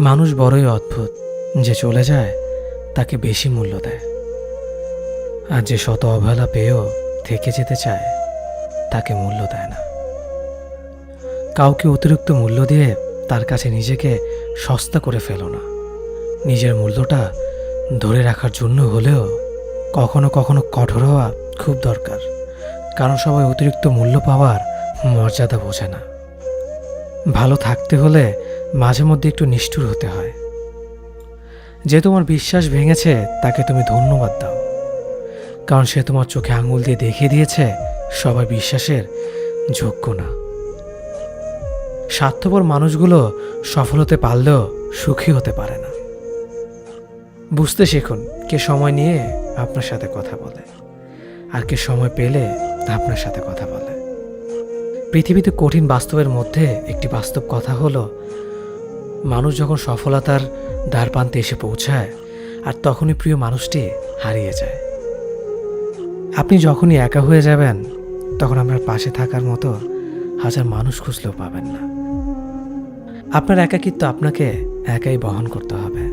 মানুষ বড়ই অদ্ভুত। যে চলে যায়, তাকে বেশি মূল্য দেয়। আর যে শত অবহেলা পেয়েও থেকে যেতে চায়, তাকে মূল্য দেয় না। কাউকে অতিরিক্ত মূল্য দিয়ে তার কাছে নিজেকে সস্তা করে ফেলো না। নিজের মূল্যটা ধরে রাখার জন্য হলেও কখনো কখনো কঠোর হওয়া খুব দরকার। কারণ সবাই অতিরিক্ত মূল্য পাওয়ার মর্যাদা বোঝে না। ভালো থাকতে হলে মাঝে মধ্যে একটু নিষ্ঠুর হতে হয়। যে তোমার বিশ্বাস ভেঙেছে, তাকে তুমি ধন্যবাদ দাও। কারণ সে তোমার চোখে আঙুল দিয়ে দেখিয়ে দিয়েছে সবাই বিশ্বাসের যোগ্য না। স্বার্থপর মানুষগুলো সফল হতে পারলেও সুখী হতে পারে না। বুঝতে শিখুন, কে সময় নিয়ে আপনার সাথে কথা বলে, আর কে সময় পেলে আপনার সাথে কথা বলে। পৃথিবীতে কঠিন বাস্তবের মধ্যে একটি বাস্তব কথা হলো, মানুষ যখন সফলতার দ্বারপ্রান্তে এসে পৌঁছায়, আর তখনই প্রিয় মানুষটি হারিয়ে যায়। আপনি যখনই একা হয়ে যাবেন, তখন আপনার পাশে থাকার মতো হাজার মানুষ খুঁজলেও পাবেন না। আপনার একাকিত্ব আপনাকে একাই বহন করতে হবে।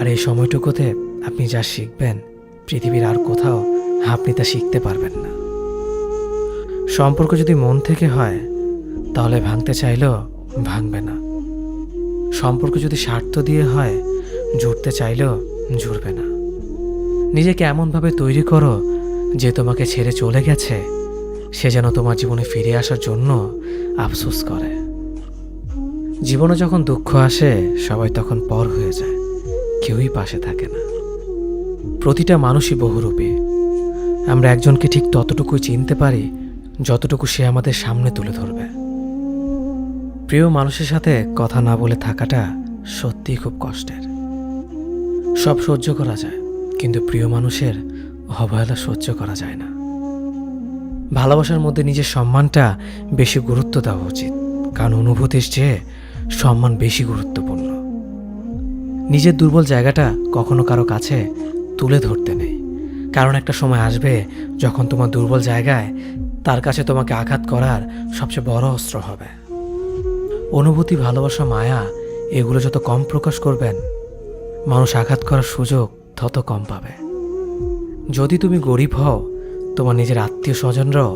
আর এই সময়টুকুতে আপনি যা শিখবেন, পৃথিবীর আর কোথাও আপনি তা শিখতে পারবেন না। সম্পর্ক যদি মন থেকে হয়, তাহলে ভাঙতে চাইলেও ভাঙবে না। সম্পর্ক যদি স্বার্থ দিয়ে হয়, জুড়তে চাইলেও জুড়বে না। নিজেকে এমনভাবে তৈরি করো যে তোমাকে ছেড়ে চলে গেছে, সে যেন তোমার জীবনে ফিরে আসার জন্য আফসোস করে। জীবনে যখন দুঃখ আসে, সবাই তখন পর হয়ে যায়, কেউই পাশে থাকে না। প্রতিটা মানুষই বহুরূপী। আমরা একজনকে ঠিক ততটুকুই চিনতে পারি যতটুকু সে আমাদের সামনে তুলে ধরবে। প্রিয় মানুষের সাথে কথা না বলে থাকাটা সত্যিই খুব কষ্টের। সব সহ্য করা যায়, কিন্তু প্রিয় মানুষের অবহেলা সহ্য করা যায় না। ভালোবাসার মধ্যে নিজের সম্মানটা বেশি গুরুত্ব দেওয়া উচিত, কারণ অনুভূতির চেয়ে সম্মান বেশি গুরুত্বপূর্ণ। নিজের দুর্বল জায়গাটা কখনো কারও কাছে তুলে ধরতে নেই, কারণ একটা সময় আসবে যখন তোমার দুর্বল জায়গায় তার কাছে তোমাকে আঘাত করার সবচেয়ে বড় অস্ত্র হবে। অনুভূতি, ভালোবাসা, মায়া, এগুলো যত কম প্রকাশ করবেন, মানুষ আঘাত করার সুযোগ তত কম পাবে। যদি তুমি গরিব হও, তোমার নিজের আত্মীয় স্বজনরাও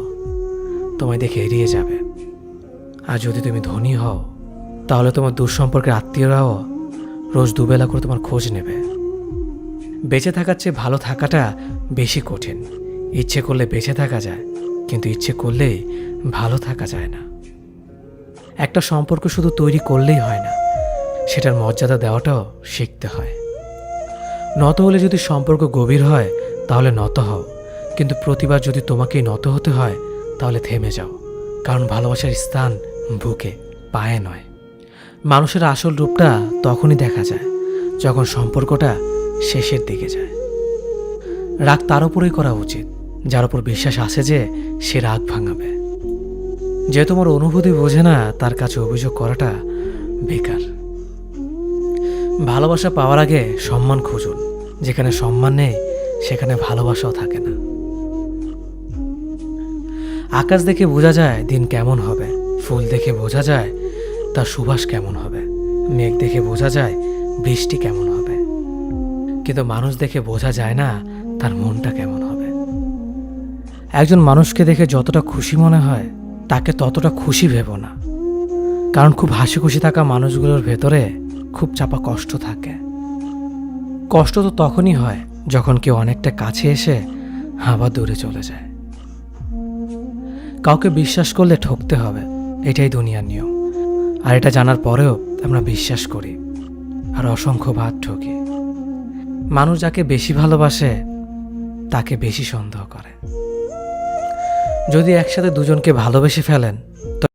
তোমায় দেখে এড়িয়ে যাবে। আর যদি তুমি ধনী হও, তাহলে তোমার দূর সম্পর্কের আত্মীয়রাও রোজ দুবেলা করে তোমার খোঁজ নেবে। বেঁচে থাকার চেয়ে ভালো থাকাটা বেশি কঠিন। ইচ্ছে করলে বেঁচে থাকা যায় কিন্তু ইচ্ছে করলে ভালো থাকা যায় না। একটা সম্পর্ক শুধু তৈরি করলেই হয় না, সেটার মর্যাদা দেওয়াটাও শিখতে হয়। নত হলে যদি সম্পর্ক গভীর হয়, তাহলে নত হও। কিন্তু প্রতিবার যদি তোমাকেই নত হতে হয়, তাহলে থেমে যাও। কারণ ভালোবাসার স্থান বুকে, পায়ে নয়। মানুষের আসল রূপটা তখনই দেখা যায়, যখন সম্পর্কটা শেষের দিকে যায়। রাগ তার উপরেই করা উচিত। যার উপর বিশ্বাস আছে যে সে রাগ ভাঙাবে। যে তোমার অনুভূতি বোঝে না, তার কাছে অভিযোগ করাটা বেকার। ভালোবাসা পাওয়ার আগে সম্মান খুঁজুন। যেখানে সম্মান নেই, সেখানে ভালোবাসাও থাকে না। আকাশ দেখে বোঝা যায় দিন কেমন হবে। ফুল দেখে বোঝা যায় তার সুবাস কেমন হবে। মেঘ দেখে বোঝা যায় বৃষ্টি কেমন হবে। কিন্তু মানুষ দেখে বোঝা যায় না তার মনটা কেমন হবে। একজন মানুষকে দেখে যতটা খুশি মনে হয়, তাকে ততটা খুশি ভেবো না। কারণ খুব হাসি খুশি থাকা মানুষগুলোর ভেতরে খুব চাপা কষ্ট থাকে। কষ্ট তো তখনই হয় যখন কেউ অনেকটা কাছে এসে আবার দূরে চলে যায়। কাউকে বিশ্বাস করলে ঠকতে হবে, এটাই দুনিয়ার নিয়ম। আর এটা জানার পরেও আমরা বিশ্বাস করি আর অসংখ্য ভাত ঠকি। মানুষ যাকে বেশি ভালোবাসে, তাকে বেশি সন্দেহ করে। যদি একসাথে দুজনকে ভালোবেসে ফেলেন